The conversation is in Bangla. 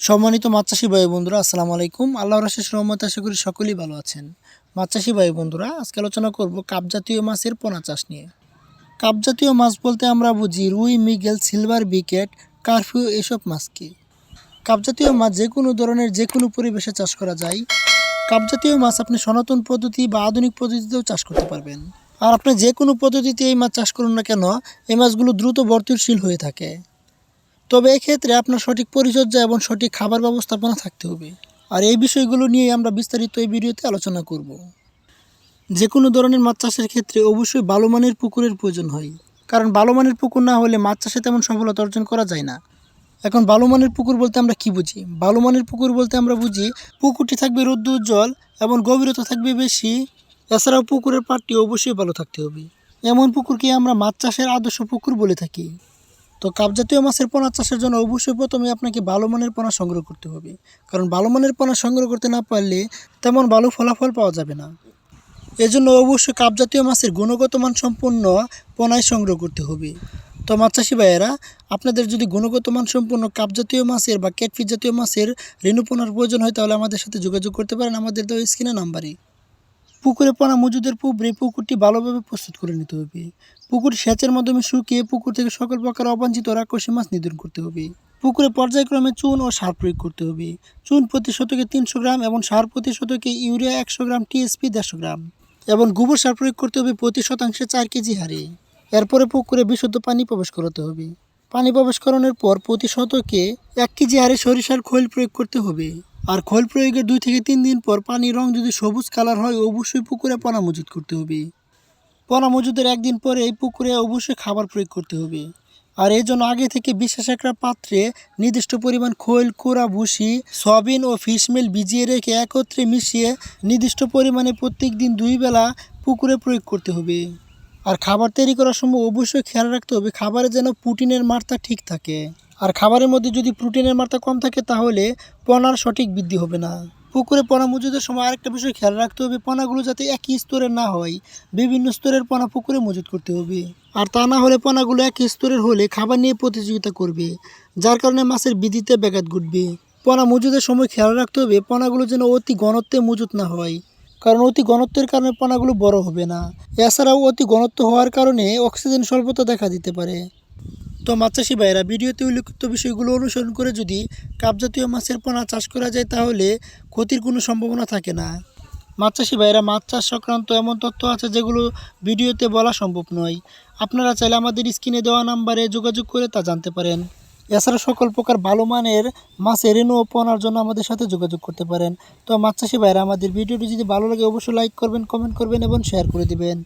সম্মানিত মাছ চাষি ভাই বন্ধুরা আসসালামু আলাইকুম। আল্লাহর আশেষ, রহমত, আশা করি সকলেই ভালো আছেন। মাছ চাষি ভাই বন্ধুরা আজকে আলোচনা করব কাপ জাতীয় মাছের পোনা চাষ নিয়ে। কাপ জাতীয় মাছ বলতে আমরা বুঝি রুই, মিগেল, সিলভার, বিকেট, কারফিউ, এসব মাছকে কাপ জাতীয় মাছ যে কোনো ধরনের যে কোনো পরিবেশে চাষ করা যায়। কাপ জাতীয় মাছ আপনি সনাতন পদ্ধতি বা আধুনিক পদ্ধতিতেও চাষ করতে পারবেন। আর আপনি যে কোনো পদ্ধতিতে এই মাছ চাষ করুন না কেন, এই মাছগুলো দ্রুত বর্তিশীল হয়ে থাকে। তবে এক্ষেত্রে আপনার সঠিক পরিচর্যা এবং সঠিক খাবার ব্যবস্থাপনা থাকতে হবে। আর এই বিষয়গুলো নিয়ে আমরা বিস্তারিত এই ভিডিওতে আলোচনা করব। যে কোনো ধরনের মাছ চাষের ক্ষেত্রে অবশ্যই ভালো মানের পুকুরের প্রয়োজন হয়। কারণ ভালো মানের পুকুর না হলে মাছ চাষে তেমন সফলতা অর্জন করা যায় না। এখন ভালো মানের পুকুর বলতে আমরা কি বুঝি? ভালো মানের পুকুর বলতে আমরা বুঝি পুকুরটি থাকবে রোদ্দ উজ্জ্বল এবং গভীরতা থাকবে বেশি। এছাড়াও পুকুরের পাটটি অবশ্যই ভালো থাকতে হবে। এমন পুকুরকে আমরা মাছ চাষের আদর্শ পুকুর বলে থাকি। তো কাপ জাতীয় মাছের পোনা চাষের জন্য অবশ্যই প্রথমে আপনাকে ভালো মানের পোনা সংগ্রহ করতে হবে। কারণ ভালো মানের পোনা সংগ্রহ করতে না পারলে তেমন ভালো ফলাফল পাওয়া যাবে না। এজন্য অবশ্যই কাপ জাতীয় মাছের গুণগত মান সম্পন্ন পোনায় সংগ্রহ করতে হবে। তো মাছ চাষি ভাইয়েরা, আপনাদের যদি গুণগত মান সম্পন্ন কাপ জাতীয় মাছের বা ক্যাটফিস জাতীয় মাছের রেণু পোনার প্রয়োজন হয় তাহলে আমাদের সাথে যোগাযোগ করতে পারেন আমাদের তো স্ক্রিনে নাম্বারে। পুকুরে পোনা মজুদের পূর্বে পুকুরটি ভালোভাবে প্রস্তুত করে নিতে হবে। পুকুর সেচের মাধ্যমে শুকিয়ে পুকুর থেকে সকল প্রকার অবাঞ্ছিত রাক্ষসী মাছ নিধন করতে হবে। পুকুরে পর্যায়ক্রমে চুন ও সার প্রয়োগ করতে হবে। চুন প্রতি শতকে তিনশো গ্রাম এবং সার প্রতি শতকে ইউরিয়া একশো গ্রাম, টিএসপি দেড়শো গ্রাম। এবং গোবর সার প্রয়োগ করতে হবে প্রতি শতাংশে চার কেজি হারে। এরপরে পুকুরে বিশুদ্ধ পানি প্রবেশ করাতে হবে। পানি প্রবেশ করানোর পর প্রতি শতকে এক কেজি হারে সরিষার খৈল প্রয়োগ করতে হবে। আর খোল প্রয়োগের দুই থেকে তিন দিন পর পানির রং যদি সবুজ কালার হয়, অবশ্যই পুকুরে পানা মজুত করতে হবে। পোনা মজুদের একদিন পরে এই পুকুরে অবশ্যই খাবার প্রয়োগ করতে হবে। আর এই জন্য আগে থেকে বিশেষ একটা পাত্রে নির্দিষ্ট পরিমাণ খোল, কুড়া, ভুসি, সয়াবিন ও ফিশমেল ভিজিয়ে রেখে একত্রে মিশিয়ে নির্দিষ্ট পরিমাণে প্রত্যেক দিন দুই বেলা পুকুরে প্রয়োগ করতে হবে। আর খাবার তৈরি করার সময় অবশ্যই খেয়াল রাখতে হবে, খাবারে যেন প্রোটিনের মাত্রা ঠিক থাকে। আর খাবারের মধ্যে যদি প্রোটিনের মাত্রা কম থাকে তাহলে পোনার সঠিক বৃদ্ধি হবে না। পুকুরে পোনা মজুদের সময় আরেকটা বিষয় খেয়াল রাখতে হবে, পোনাগুলো যাতে একই স্তরের না হয়, বিভিন্ন স্তরের পোনা পুকুরে মজুত করতে হবে। আর তা না হলে পোনাগুলো একই স্তরের হলে খাবার নিয়ে প্রতিযোগিতা করবে, যার কারণে মাছের বৃদ্ধিতে ব্যাঘাত ঘটবে। পোনা মজুদের সময় খেয়াল রাখতে হবে, পোনাগুলো যেন অতি ঘনত্বে মজুত না হয়, কারণ অতি ঘনত্বের কারণে পোনাগুলো বড় হবে না। এছাড়াও অতি ঘনত্ব হওয়ার কারণে অক্সিজেন স্বল্পতা দেখা দিতে পারে। তো মাছ চাষি ভাইরা ভিডিওতে উল্লেখিত বিষয়গুলো অনুসরণ করে যদি কাপজাতীয় মাছের পোনা চাষ করা যায় তাহলে ক্ষতির কোনো সম্ভাবনা থাকে না। মাছ চাষি ভাইরা মাছ চাষ সংক্রান্ত এমন তথ্য আছে যেগুলো ভিডিওতে বলা সম্ভব নয়। আপনারা চাইলে আমাদের স্ক্রিনে দেওয়া নাম্বারে যোগাযোগ করে তা জানতে পারেন। এছাড়া সকল প্রকার ভালো মানের মাছের রেণু পোনার জন্য আমাদের সাথে যোগাযোগ করতে পারেন। তো মাছ চাষি ভাইরা আমাদের ভিডিওটি যদি ভালো লাগে অবশ্যই লাইক করবেন, কমেন্ট করবেন এবং শেয়ার করে দিবেন।